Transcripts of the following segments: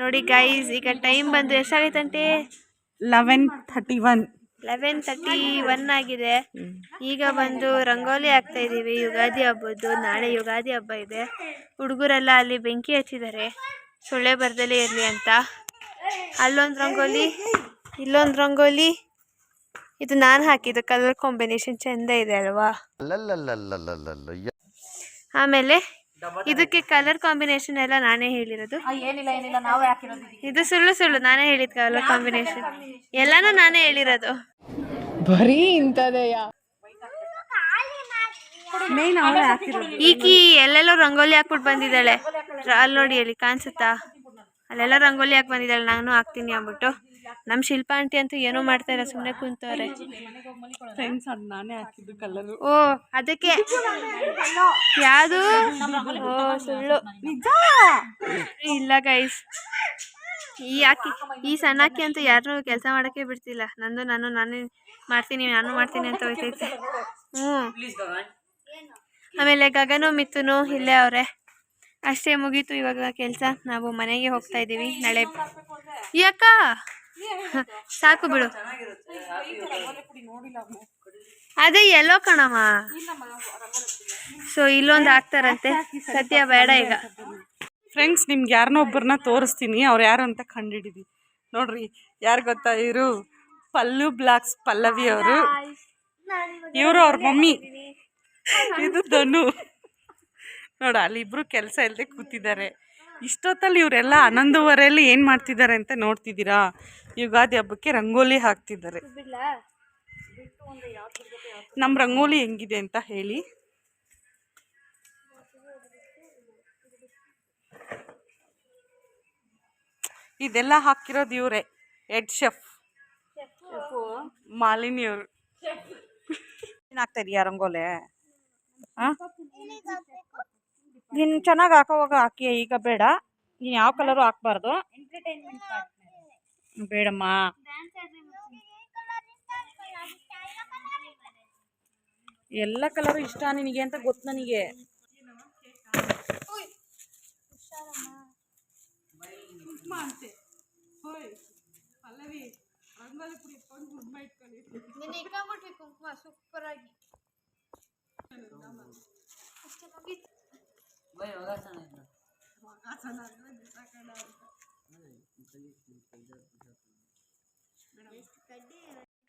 ನೋಡಿ ಗೈಸ್ ಈಗ ಟೈಮ್ ಬಂದು ಎಷ್ಟಾಗೈತಂತೆ eleven thirty one eleven thirty one ಆಗಿದೆ. ಈಗ ಬಂದು ರಂಗೋಲಿ ಹಾಕ್ತಾ ಇದ್ದೀವಿ ಯುಗಾದಿ ಹಬ್ಬದ್ದು. ನಾಳೆ ಯುಗಾದಿ ಹಬ್ಬ ಇದೆ. ಹುಡುಗರೆಲ್ಲ ಅಲ್ಲಿ ಬೆಂಕಿ ಹಚ್ಚಿದ್ದಾರೆ. ಸೊಳ್ಳೆ ಬರ್ದಲೇ ಇರಲಿ ಅಂತ. ಅಲ್ಲೊಂದು ರಂಗೋಲಿ ಇಲ್ಲೊಂದು ರಂಗೋಲಿ. ಇದು ನಾನು ಹಾಕಿದ್ದು ಕಲರ್ ಕಾಂಬಿನೇಷನ್ ಚೆಂದ ಇದೆ ಅಲ್ವಾ? ಆಮೇಲೆ ಇದಕ್ಕೆ ಕಲರ್ ಕಾಂಬಿನೇಷನ್ ಎಲ್ಲ ನಾನೇ ಹೇಳಿರೋದು. ಏನಿಲ್ಲ ಏನಿಲ್ಲ ನಾವೇ ಹಾಕಿರೋದು ಇದು ಸುಳ್ಳು ಸುಳ್ಳು ನಾನೇ ಹೇಳಿದ ಕಲರ್ ಕಾಂಬಿನೇಷನ್ ಎಲ್ಲಾನು ನಾನೇ ಹೇಳಿರೋದು. ಬರೀ ಇಂಥದೆಯ ಮೇನ್ ಅವರೇ ಹಾಕಿರೋದು. ಈಕಿ ಎಲ್ಲೆಲ್ಲೋ ರಂಗೋಲಿ ಹಾಕ್ಬಿಟ್ಟು ಬಂದಿದ್ದಾಳೆ. ಅಲ್ಲಿ ನೋಡಿ ಅಲ್ಲಿ ಕಾಣಿಸುತ್ತಾ? ಅಲ್ಲೆಲ್ಲ ರಂಗೋಲಿ ಹಾಕಿ ಬಂದಿದ್ದಾಳೆ. ನಾನು ಹಾಕ್ತೀನಿ ಅಂದ್ಬಿಟ್ಟು. ನಮ್ಮ ಶಿಲ್ಪ ಆಂಟಿ ಅಂತೂ ಏನೋ ಮಾಡ್ತಾ ಇಲ್ಲ ಸುಮ್ಮನೆ ಕುಂತವ್ರೆ. ಫ್ರೆಂಡ್ಸ್ ಅದು ನಾನೇ ಹಾಕಿದ್ದು ಕಲರು ಓ ಅದಕ್ಕೆ. ಯಾವುದು? ಓ ಸುಳ್ಳು. ಇಲ್ಲ ಗೈಸ್ ಈ ಅಕ್ಕಿ ಈ ಸಣ್ಣ ಅಕ್ಕಿ ಅಂತೂ ಯಾರು ಕೆಲಸ ಮಾಡೋಕ್ಕೆ ಬಿಡ್ತಿಲ್ಲ. ನಂದು ನಾನು ನಾನೇ ಮಾಡ್ತೀನಿ ನಾನು ಮಾಡ್ತೀನಿ ಅಂತ ಹೋಯ್ತೈತೆ. ಹ್ಞೂ ಆಮೇಲೆ ಗಗನು ಮಿಥುನು ಇಲ್ಲೇ ಅವರೇ. ಅಷ್ಟೇ ಮುಗೀತು ಇವಾಗ ಕೆಲಸ. ನಾವು ಮನೆಗೆ ಹೋಗ್ತಾ ಇದ್ದೀವಿ. ನಾಳೆ ಯಾಕ ಸಾಕು ಬಿಡು. ಅದೇ ಎಲ್ಲೋ ಕಣಮ್ಮ. ಸೊ ಇಲ್ಲೊಂದು ಹಾಕ್ತಾರಂತೆ. ಸತ್ಯ ಬೇಡ ಈಗ. ಫ್ರೆಂಡ್ಸ್ ನಿಮ್ಗೆ ಯಾರನ್ನೋ ಒಬ್ಬರನ್ನ ತೋರಿಸ್ತೀನಿ. ಅವ್ರು ಯಾರು ಅಂತ ಕಂಡಿಡಿದಿ ನೋಡ್ರಿ ಯಾರು ಗೊತ್ತಾ? ಇವರು ಪಲ್ಲು ಬ್ಲಾಕ್ಸ್ ಪಲ್ಲವಿ ಅವರು ಇವರು ಅವ್ರ ಮಮ್ಮಿ. ಇದು ಧನು. ನೋಡ ಅಲ್ಲಿ ಇಬ್ರು ಕೆಲಸ ಇಲ್ಲದೆ ಕೂತಿದ್ದಾರೆ. ಇಷ್ಟೊತ್ತಲ್ಲಿ ಇವರೆಲ್ಲ ಹನ್ನೊಂದುವರೆಯಲ್ಲಿ ಏನು ಮಾಡ್ತಿದ್ದಾರೆ ಅಂತ ನೋಡ್ತಿದ್ದೀರಾ? ಯುಗಾದಿ ಹಬ್ಬಕ್ಕೆ ರಂಗೋಲಿ ಹಾಕ್ತಿದ್ದಾರೆ. ನಮ್ಮ ರಂಗೋಲಿ ಹೆಂಗಿದೆ ಅಂತ ಹೇಳಿ. ಇದೆಲ್ಲ ಹಾಕಿರೋದು ಇವರೇ, ಹೆಡ್ ಶೆಫ್. ಮಾಲಿನಿ ಅವರು. ಹಾಕ್ತಾ ರಂಗೋಲೆ? ರಂಗೋಲೆ ನೀನು ಚೆನ್ನಾಗಿ ಹಾಕೋವಾಗ ಹಾಕಿ ಈಗ ಬೇಡ. ನೀನು ಯಾವ ಕಲರು ಹಾಕ್ಬಾರ್ದು. ಬೇಡಮ್ಮ. ಎಲ್ಲ ಕಲರು ಇಷ್ಟ ನಿನಗೆ ಅಂತ ಗೊತ್ತು ನನಗೆ.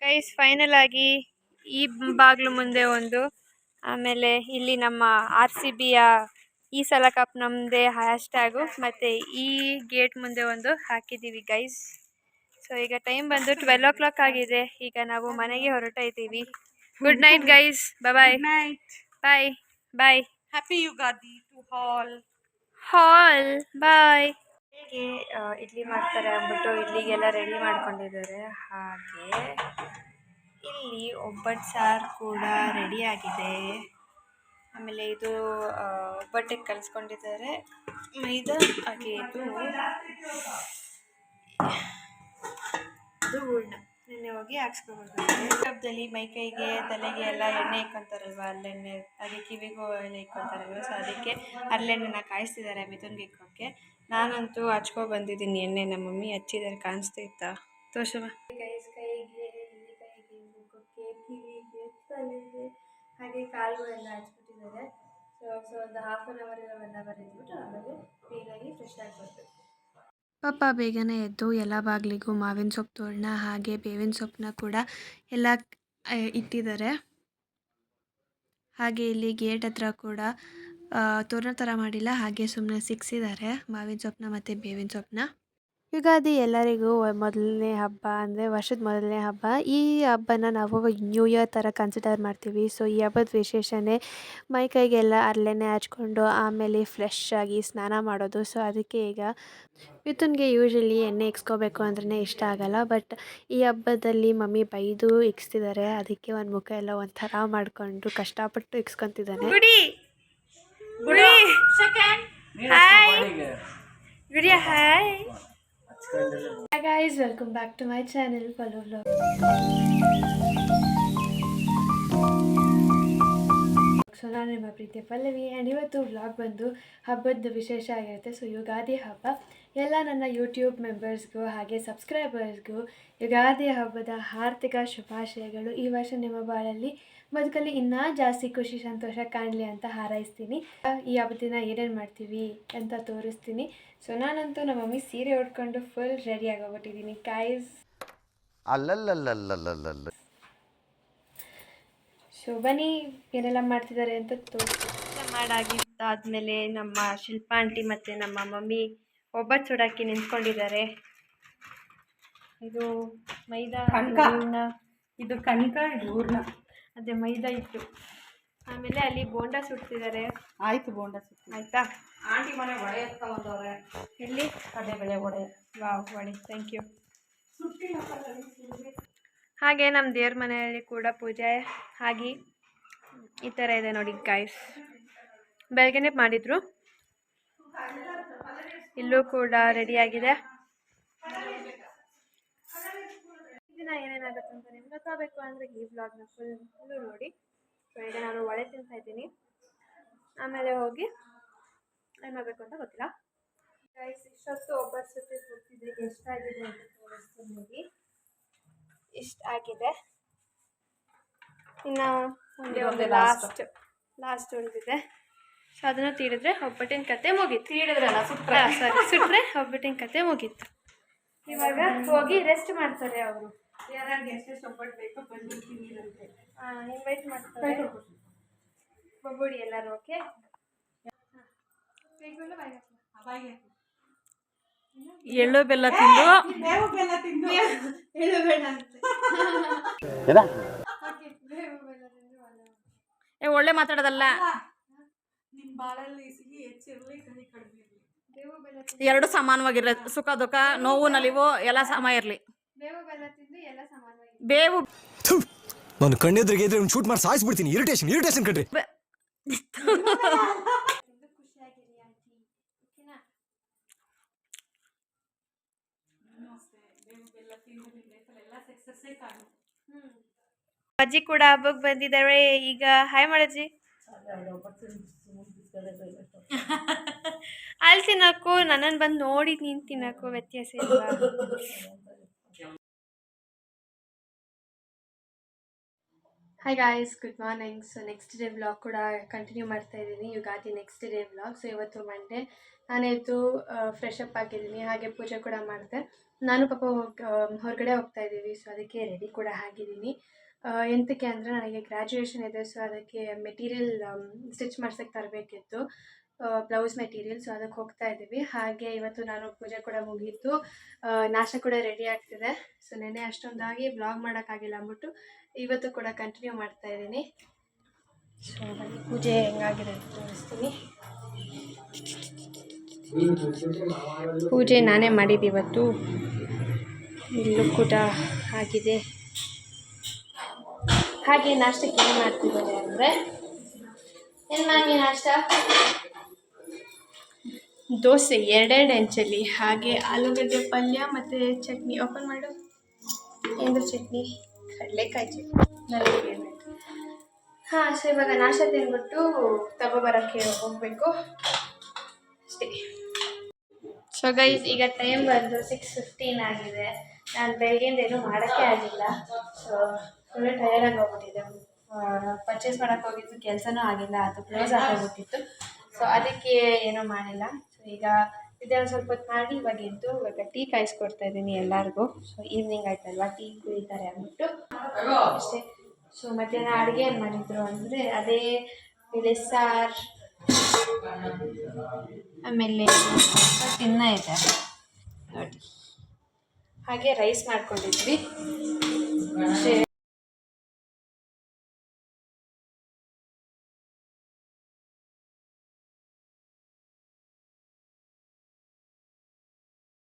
ಗೈಸ್ ಫೈನಲ್ ಆಗಿ ಈ ಬಾಗಿಲು ಮುಂದೆ ಒಂದು. ಆಮೇಲೆ ಇಲ್ಲಿ ನಮ್ಮ ಆರ್ ಸಿ ಬಿಯ ಈ ಸಲ ಕಪ್ ನಮ್ಮದೇ ಹ್ಯಾಶ್ ಟ್ಯಾಗು ಮತ್ತು ಈ ಗೇಟ್ ಮುಂದೆ ಒಂದು ಹಾಕಿದ್ದೀವಿ ಗೈಸ್ ಸೊ ಈಗ ಟೈಮ್ ಬಂದು ಟ್ವೆಲ್ ಓ ಕ್ಲಾಕ್ ಆಗಿದೆ. ಈಗ ನಾವು ಮನೆಗೆ ಹೊರಟ ಇದ್ದೀವಿ. Good night guys bye bye bye happy Ugadi ಹಾಲ್ ಹಾಲ್ ಬಾಯ್ ಹೇಗೆ ಇಡ್ಲಿ ಮಾಡ್ತಾರೆ ಅಂದ್ಬಿಟ್ಟು ಇಡ್ಲಿಗೆಲ್ಲ ರೆಡಿ ಮಾಡ್ಕೊಂಡಿದ್ದಾರೆ. ಹಾಗೆ ಇಲ್ಲಿ ಒಬ್ಬಟ್ಟು ಸಾರು ಕೂಡ ರೆಡಿ ಆಗಿದೆ. ಆಮೇಲೆ ಇದು ಒಬ್ಬಟ್ಟಿಗೆ ಕಲಿಸ್ಕೊಂಡಿದ್ದಾರೆ. ಮೈದಾ ಹಾಗೆ ಇದು. ಇದು ಹೂರ್ಣ ನೆನ್ನೆ ಹೋಗಿ ಹಾಕ್ಸ್ಕೊಬೋದು ಮೇಕಪ್ದಲ್ಲಿ ಮೈ ಕೈಗೆ ತಲೆಗೆ ಎಲ್ಲ ಎಣ್ಣೆ ಇಕ್ಕೊಂತಾರಲ್ವ ಅಲ್ಲೆಣ್ಣೆ ಅದೇ ಕಿವಿಗೂ ಎಣ್ಣೆ ಇಕ್ಕೊಂತಾರಲ್ವ ಸೊ ಅದಕ್ಕೆ ಅಲ್ಲೆಣ್ಣೆನ ಕಾಯಿಸ್ತಿದ್ದಾರೆ ಮಿಥುನ್ಗೆ ಇಕ್ಕೋಕ್ಕೆ ನಾನಂತೂ ಹಚ್ಕೊ ಬಂದಿದ್ದೀನಿ ಎಣ್ಣೆ ನಮ್ಮ ಮಮ್ಮಿ ಹಚ್ಚಿದ್ದಾರೆ ಕಾಣಿಸ್ತಾ ಇತ್ತಾ? ತೋರ್ಸವ ಕೈಸ್ ಕೈಗೆ ಇಲ್ಲಿ ಕೈಗೆ ಮುಖಕ್ಕೆ ಕಿವಿಗೆ ತಲೆಗೆ ಹಾಗೆ ಕಾಲುಗಳೆಲ್ಲ ಹಚ್ಬಿಟ್ಟಿದ್ದಾರೆ. ಸೊ ಸೊ ಒಂದು half an hour one hour ಇದ್ಬಿಟ್ಟು ಆಮೇಲೆ ಕ್ಲೀನಾಗಿ ಫ್ರೆಶ್ ಆಗಿ ಬರಬೇಕು. ಪಾಪ ಬೇಗನೆ ಎದ್ದು ಎಲ್ಲ ಬಾಗಿಲಿಗೂ ಮಾವಿನ ಸೊಪ್ಪು ತೋರಣ ಹಾಗೆ ಬೇವಿನ ಸೊಪ್ಪನ್ನ ಕೂಡ ಎಲ್ಲ ಇಟ್ಟಿದ್ದಾರೆ. ಹಾಗೆ ಇಲ್ಲಿ ಗೇಟ್ ಹತ್ರ ಕೂಡ ತೋರಣ ಥರ ಮಾಡಿಲ್ಲ, ಹಾಗೆ ಸುಮ್ಮನೆ ಸಿಕ್ಸಿದ್ದಾರೆ ಮಾವಿನ ಸೊಪ್ಪನ್ನ ಮತ್ತು ಬೇವಿನ ಸೊಪ್ಪನ್ನ. ಯುಗಾದಿ ಎಲ್ಲರಿಗೂ ಮೊದಲನೇ ಹಬ್ಬ ಅಂದರೆ ವರ್ಷದ ಮೊದಲನೇ ಹಬ್ಬ. ಈ ಹಬ್ಬನ ನಾವು ನ್ಯೂ ಇಯರ್ ಥರ ಕನ್ಸಿಡರ್ ಮಾಡ್ತೀವಿ. ಸೊ ಈ ಹಬ್ಬದ ವಿಶೇಷನೇ ಮೈ ಕೈಗೆಲ್ಲ ಹರಳೆಣ್ಣೆ ಹಚ್ಕೊಂಡು ಆಮೇಲೆ ಫ್ರೆಶ್ ಆಗಿ ಸ್ನಾನ ಮಾಡೋದು. ಸೊ ಅದಕ್ಕೆ ಈಗ ಮಿಥುನ್ಗೆ ಯೂಶಲಿ ಎಣ್ಣೆ ಇಕ್ಸ್ಕೋಬೇಕು ಅಂದ್ರೆ ಇಷ್ಟ ಆಗಲ್ಲ. ಬಟ್ ಈ ಹಬ್ಬದಲ್ಲಿ ಮಮ್ಮಿ ಬೈದು ಇಕ್ಸ್ತಿದ್ದಾರೆ ಅದಕ್ಕೆ ಒಂದು ಮುಖ ಎಲ್ಲ ಒಂಥರ ಮಾಡಿಕೊಂಡು ಕಷ್ಟಪಟ್ಟು ಇಕ್ಸ್ಕೊತಿದ್ದಾನೆ Gudi! Gudi! Hi Gudi hi Hi guys, welcome back to my channel Follow Vlog. So ನಾನು ನಿಮ್ಮ ಪ್ರೀತಿ ಪಲ್ಲವಿ ಆ್ಯಂಡ್ ಇವತ್ತು ವ್ಲಾಗ್ ಬಂದು ಹಬ್ಬದ ವಿಶೇಷ ಆಗಿರುತ್ತೆ. ಸೊ ಯುಗಾದಿ ಹಬ್ಬ. ಎಲ್ಲ ನನ್ನ ಯೂಟ್ಯೂಬ್ ಮೆಂಬರ್ಸ್ಗೂ ಹಾಗೆ ಸಬ್ಸ್ಕ್ರೈಬರ್ಸ್ಗೂ ಯುಗಾದಿ ಹಬ್ಬದ ಆರ್ಥಿಕ ಶುಭಾಶಯಗಳು ಈ ವರ್ಷ ನಿಮ್ಮ ಬಾಳಲ್ಲಿ ಬದುಕಲ್ಲಿ ಇನ್ನೂ ಜಾಸ್ತಿ ಖುಷಿ ಸಂತೋಷ ಕಾಣಲಿ ಅಂತ ಹಾರೈಸ್ತೀನಿ. ಈ ಹಬ್ಬದ ದಿನ ಏನೇನು ಮಾಡ್ತೀವಿ ಅಂತ ತೋರಿಸ್ತೀನಿ. ಸೊ ನಾನಂತೂ ನಮ್ಮ ಮಮ್ಮಿ ಸೀರೆ ಉಟ್ಕೊಂಡು ಫುಲ್ ರೆಡಿ ಆಗೋಗ್ಬಿಟ್ಟಿದ್ದೀನಿ ಕಾಯ್ಸ್ ಅಲ್ಲಲ್ಲಲ್ಲಲ್ಲಲ್ಲಲ್ಲ ಸೊ ಬನ್ನಿ ಏನೆಲ್ಲ ಮಾಡ್ತಿದ್ದಾರೆ ಅಂತ ತೋರಿಸ್ತೀನಿ ಮಾಡಾಗಿದ್ದಾದ್ಮೇಲೆ ನಮ್ಮ ಶಿಲ್ಪಾ ಆಂಟಿ ಮತ್ತು ನಮ್ಮ ಮಮ್ಮಿ ಒಬ್ಬಟ್ಟು ಚೂಡಾಕಿ ನಿಂತ್ಕೊಂಡಿದ್ದಾರೆ. ಇದು ಮೈದಾ ಕಣ್ಕ. ಹೂರ್ಣ, ಇದು ಕನಕ ಇದು ಹೂರ್ಣ. ಅದೇ ಮೈದಾ ಇತ್ತು ಆಮೇಲೆ ಅಲ್ಲಿ ಬೋಂಡ ಸುಡ್ತಿದ್ದಾರೆ. ಆಯ್ತು ಬೋಂಡ ಸುತ್ತಿ ಆಯಿತಾ? ಆಂಟಿ ಮನೆ ಒಡೆ ಎತ್ಕೊಂಡ್ರೆ ಇಲ್ಲಿ ಅದೇ ಬೆಳೆ ಒಡೆ ವಾವ್ ಥ್ಯಾಂಕ್ ಯು ಹಾಗೆ ನಮ್ಮ ದೇವ್ರ ಮನೆಯಲ್ಲಿ ಕೂಡ ಪೂಜೆ ಆಗಿ ಈ ಥರ ಇದೆ ನೋಡಿ ಗಾಯ್ಸ್ ಬೆಳಗ್ಗೆನೇ ಮಾಡಿದರು. ಇಲ್ಲೂ ಕೂಡ ರೆಡಿಯಾಗಿದೆ ಏನೇನಾಗುತ್ತೆ ಅಂತ ನಿಮ್ಗೆ ಗೊತ್ತಾಗಬೇಕು ಅಂದರೆ ಈ ವ್ಲಾಗ್ನ ಫುಲ್ ಫುಲ್ಲು ನೋಡಿ. ಸೊ ಈಗ ನಾನು ಒಳೆ ತಿಂತಾ ಇದ್ದೀನಿ. ಆಮೇಲೆ ಹೋಗಿ ಏನು ಮಾಡಬೇಕು ಅಂತ ಗೊತ್ತಿಲ್ಲ. ಗೈಸ್ ಇಷ್ಟೊತ್ತು ಒಬ್ಬಟ್ಟು ಸತಿ ಗೊತ್ತಿದೆ ಎಷ್ಟಾಗಿದೆ ಅಂತ ತೋರಿಸ್ತೀನಿ ನೋಡಿ. ಇಷ್ಟ ಆಗಿದೆ. ಇನ್ನು ಮುಂದೆ ಒಂದು ಲಾಸ್ಟ್ ಲಾಸ್ಟ್ ಉಳಿದಿದೆ. ಸೊ ಅದನ್ನು ತೀಡಿದ್ರೆ ಒಬ್ಬಟ್ಟಿನ ಕತೆ ಮುಗೀತು. ತೀಡಿದ್ರಲ್ಲ ಸುಟ್ರೆ. ಸರಿ ಸುಟ್ರೆ ಒಬ್ಬಟ್ಟಿನ ಕತೆ ಮುಗೀತು. ಇವಾಗ ಹೋಗಿ ರೆಸ್ಟ್ ಮಾಡ್ತಾರೆ ಅವರು. ಯಾರು ಎಷ್ಟೆಷ್ಟು ಒಬ್ಬಟ್ಟು ಬೇಕೋ ಬಂದು ತಿನ್ನಿರಂತೆ. ಇನ್ವೈಟ್ ಮಾಡ್ತಾರೆ. ಬಬ್ಬುಡಿ ಎಲ್ಲರೂ ಓಕೆ ಎಳ್ಳು ಬೆಲ್ಲ ತಿಂದು. ಬೆಲ್ಲ ತಿಂದು ಏ ಒಳ್ಳೆ ಮಾತಾಡೋದಲ್ಲ. ಎರಡು ಸಮಾನವಾಗಿರ್ಲಿ. ಸುಖ ದುಃಖ ನೋವು ನಲಿವು ಎಲ್ಲ ಸಮ ಇರಲಿ. ಬೇವು. ಬೆಲ್ಲ ತಿಂದು ಎಲ್ಲ ಸಮಾನವಾಗಿ ಬೇವು ನಾನು ಕಣ್ಣೆದ್ರಿಗೆ ಇದ್ರೆ ಶೂಟ್ ಮಾಡಿ ಸಾಯಿಸ್ಬಿಡ್ತೀನಿ. ಇರಿಟೇಷನ್ ಇರಿಟೇಷನ್ ಕಣ್ರಿ ತಿಂದು ಖುಷಿಯಾಗಿರಿ ಆಂಟಿ ಓಕೆನಾ ಅಜ್ಜಿ ಕೂಡ ಹಬ್ಬಕ್ಕೆ ಬಂದಿದ್ದಾರೆ. ಈಗ ಹಾಯ್ ಮಾಡಜ್ಜಿ ಅಲ್ಲಿ ತಿನ್ನಕ್ಕೂ ನನ್ನನ್ನು ಬಂದು ನೋಡಿ ನೀನು ತಿನ್ನಕ್ಕೂ ವ್ಯತ್ಯಾಸ ಇಲ್ಲ hi guys good morning so next day vlog ಕೂಡ ಕಂಟಿನ್ಯೂ ಮಾಡ್ತಾ ಇದ್ದೀನಿ. Ugadi next day vlog so ಇವತ್ತು ಮಂಡೇ ನಾನೆದ್ದು ಫ್ರೆಶ್ ಅಪ್ ಆಗಿದ್ದೀನಿ, ಹಾಗೆ ಪೂಜೆ ಕೂಡ ಮಾಡಿದೆ. ನಾನು ಪಾಪ ಹೊರಗಡೆ ಹೋಗ್ತಾ ಇದ್ದೀವಿ ಸೊ ಅದಕ್ಕೆ ರೆಡಿ ಕೂಡ ಆಗಿದ್ದೀನಿ. ಎಂತಕ್ಕೆ ಅಂದರೆ ನನಗೆ ಗ್ರ್ಯಾಜುಯೇಷನ್ ಇದೆ ಸೊ ಅದಕ್ಕೆ ಮೆಟೀರಿಯಲ್ ಸ್ಟಿಚ್ ಮಾಡ್ಸೋಕ್ಕೆ ತರಬೇಕಿತ್ತು. ಬ್ಲೌಸ್ ಮೆಟೀರಿಯಲ್ ಸೊ ಅದಕ್ಕೆ ಹೋಗ್ತಾ ಇದ್ದೀವಿ. ಹಾಗೆ ಇವತ್ತು ನಾನು ಪೂಜೆ ಕೂಡ ಮುಗೀತು. ನಾಶ ಕೂಡ ರೆಡಿ ಆಗ್ತಿದೆ. ಸೊ ನೆನ್ನೆ ಅಷ್ಟೊಂದಾಗಿ ಬ್ಲಾಗ್ ಮಾಡೋಕ್ಕಾಗಿಲ್ಲ ಅಂದ್ಬಿಟ್ಟು ಇವತ್ತು ಕೂಡ ಕಂಟಿನ್ಯೂ ಮಾಡ್ತಾ ಇದ್ದೀನಿ. ಸೊ ಪೂಜೆ ಹೆಂಗಾಗಿದೆ ಅಂತ ತೋರಿಸ್ತೀನಿ. ಪೂಜೆ ನಾನೇ ಮಾಡಿದ್ದು ಇವತ್ತು. ಇಲ್ಲೂ ಕೂಡ ಆಗಿದೆ. ಹಾಗೆ ನಾಷ್ಟಕ್ಕೆ ಏನು ಮಾಡ್ತಿದ್ದಾರೆ ಅಂದರೆ? ಏನು ಮಾಡಿ ನಾಷ್ಟ? ದೋಸೆ ಎರಡೆರಡು ಹೆಂಚಲ್ಲಿ ಹಾಗೆ ಆಲೂಗಡ್ಡೆ ಪಲ್ಯ ಮತ್ತು ಚಟ್ನಿ. ಓಪನ್ ಮಾಡು. ಏನು ಚಟ್ನಿ? ಕಡಲೆಕಾಯಿ ಚಟ್ನಿ. ನನಗೆ ಹಾಂ ಸೊ ಇವಾಗ ನಾಷ್ಟ ತಿಂದ್ಬಿಟ್ಟು ತಗೊಬರೋಕ್ಕೆ ಹೋಗಬೇಕು. ಅಷ್ಟೇ. ಸೊ ಗೈಸ್ ಈಗ ಟೈಮ್ ಬಂದು ಸಿಕ್ಸ್ ಫಿಫ್ಟೀನ್ ಆಗಿದೆ. ನಾನು ಬೆಳಗ್ಗೆಯಿಂದ ಏನೂ ಮಾಡೋಕ್ಕೆ ಆಗಿಲ್ಲ. ಸೊ ಫುಲ್ ಟಯರ್ಡಾಗಿ ಹೋಗ್ಬಿಟ್ಟಿದೆ. ಪರ್ಚೇಸ್ ಮಾಡೋಕ್ಕೆ ಹೋಗಿದ್ದು ಕೆಲಸನೂ ಆಗಿಲ್ಲ, ಅದು ಕ್ಲೋಸ್ ಆಗೋಗ್ಬಿಟ್ಟಿತ್ತು. ಸೊ ಅದಕ್ಕೆ ಏನೂ ಮಾಡಿಲ್ಲ. ಸೊ ಈಗ ಇದೆಲ್ಲ ಸ್ವಲ್ಪ ಹೊತ್ತು ಮಾಡಿ ಇವಾಗ ಎದ್ದು ಇವಾಗ ಟೀ ಕಾಯಿಸ್ಕೊಡ್ತಾ ಇದ್ದೀನಿ ಎಲ್ಲರಿಗೂ. ಸೊ ಈವ್ನಿಂಗ್ ಆಯ್ತಲ್ವಾ? ಟೀ ಕುಡಿತಾರೆ ಅಂದ್ಬಿಟ್ಟು. ಅಷ್ಟೇ. ಸೊ ಮಧ್ಯಾಹ್ನ ಅಡುಗೆ ಏನು ಮಾಡಿದ್ರು ಅಂದರೆ ಅದೇ ಬೇಳೆ ಸಾರು ಆಮೇಲೆ ತಿನ್ನ ಇದೆ. ನೋಡಿ. ಹಾಗೆ ರೈಸ್ ಮಾಡ್ಕೊಂಡಿದ್ವಿ.